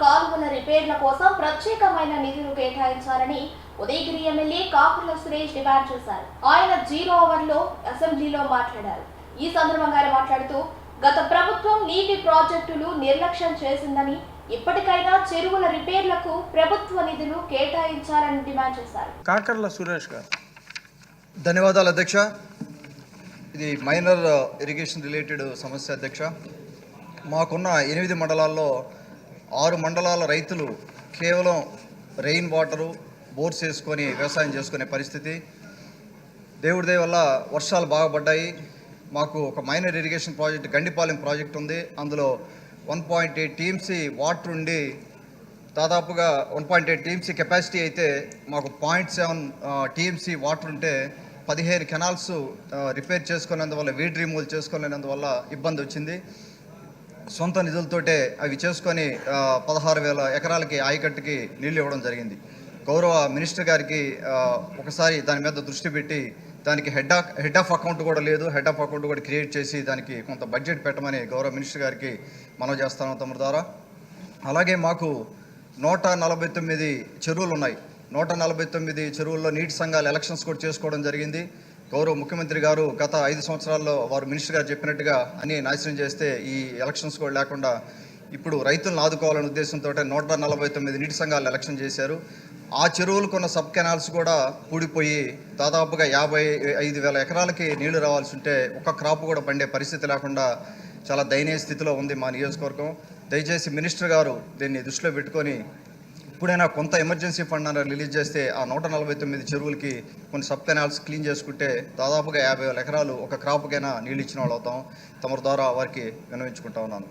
కాలువల రిపేర్ల కోసం ప్రత్యేకమైన నిధులు కేటాయించాలని ఉదయగిరి ఎమ్మెల్యే కాకుల సురేష్ డిమాండ్ చేశారు. ఆయన జీరో అవర్లో అసెంబ్లీలో మాట్లాడారు. ఈ సందర్భంగా ఆయన మాట్లాడుతూ గత ప్రభుత్వం నీటి ప్రాజెక్టులు నిర్లక్ష్యం చేసిందని ఇప్పటికైనా చెరువుల రిపేర్లకు ప్రభుత్వ నిధులు కేటాయించాలని డిమాండ్ చేశారు. కాకర్ల సురేష్ గారు. ధన్యవాదాలు అధ్యక్ష. ఇది మైనర్ ఇరిగేషన్ రిలేటెడ్ సమస్య అధ్యక్ష. మాకున్న ఎనిమిది మండలాల్లో ఆరు మండలాల రైతులు కేవలం రెయిన్ వాటరు బోర్స్ వేసుకొని వ్యవసాయం చేసుకునే పరిస్థితి. దేవుడి దయ వల్ల వర్షాలు బాగా పడ్డాయి. మాకు ఒక minor irrigation project Gandipalem project ఉంది. అందులో one point eight TMC water ఉండి దాదాపుగా one point eight TMC capacity అయితే మాకు పాయింట్ సెవెన్ టీఎంసీ వాటర్ ఉంటే పదిహేను కెనాల్స్ రిపేర్ చేసుకునేందువల్ల వీడ్ రిమూవల్ చేసుకోలేనందువల్ల ఇబ్బంది వచ్చింది. సొంత నిధులతోటే అవి చేసుకొని పదహారు వేల ఎకరాలకి ఆయకట్టుకి నీళ్ళు ఇవ్వడం జరిగింది. గౌరవ మినిస్టర్ గారికి ఒకసారి దాని మీద దృష్టి పెట్టి దానికి head of head of account కూడా లేదు. హెడ్ ఆఫ్ అకౌంట్ కూడా క్రియేట్ చేసి దానికి కొంత బడ్జెట్ పెట్టమని గౌరవ మినిస్టర్ గారికి మనం చేస్తాను తమ ద్వారా. అలాగే మాకు నూట నలభై తొమ్మిది చెరువులు ఉన్నాయి. నూట నలభై తొమ్మిది చెరువుల్లో నీటి సంఘాలు ఎలక్షన్స్ కూడా చేసుకోవడం జరిగింది. గౌరవ ముఖ్యమంత్రి గారు గత ఐదు సంవత్సరాల్లో వారు మినిస్టర్ గారు చెప్పినట్టుగా అన్ని నాశనం చేస్తే ఈ ఎలక్షన్స్ కూడా లేకుండా ఇప్పుడు రైతులను ఆదుకోవాలనే ఉద్దేశంతో నూట నలభై తొమ్మిది నీటి సంఘాలు ఎలక్షన్ చేశారు. ఆ చెరువులకు ఉన్న సబ్ కెనాల్స్ కూడా కూడిపోయి దాదాపుగా యాభై ఐదు వేల ఎకరాలకి నీళ్ళు రావాల్సి ఉంటే ఒక్క క్రాప్ కూడా పండే పరిస్థితి లేకుండా చాలా దయనీయ స్థితిలో ఉంది మా నియోజకవర్గం. దయచేసి మినిస్టర్ గారు దీన్ని దృష్టిలో పెట్టుకొని ఇప్పుడైనా కొంత ఎమర్జెన్సీ ఫండ్ అన్న రిలీజ్ చేస్తే ఆ నూట నలభై తొమ్మిది చెరువులకి కొన్ని సబ్ కెనాల్స్ క్లీన్ చేసుకుంటే దాదాపుగా యాభై వేల ఎకరాలు ఒక క్రాప్కైనా నీళ్ళు ఇచ్చిన వాళ్ళు. అవుతాం తమ ద్వారా వారికి వినవించుకుంటా ఉన్నాను.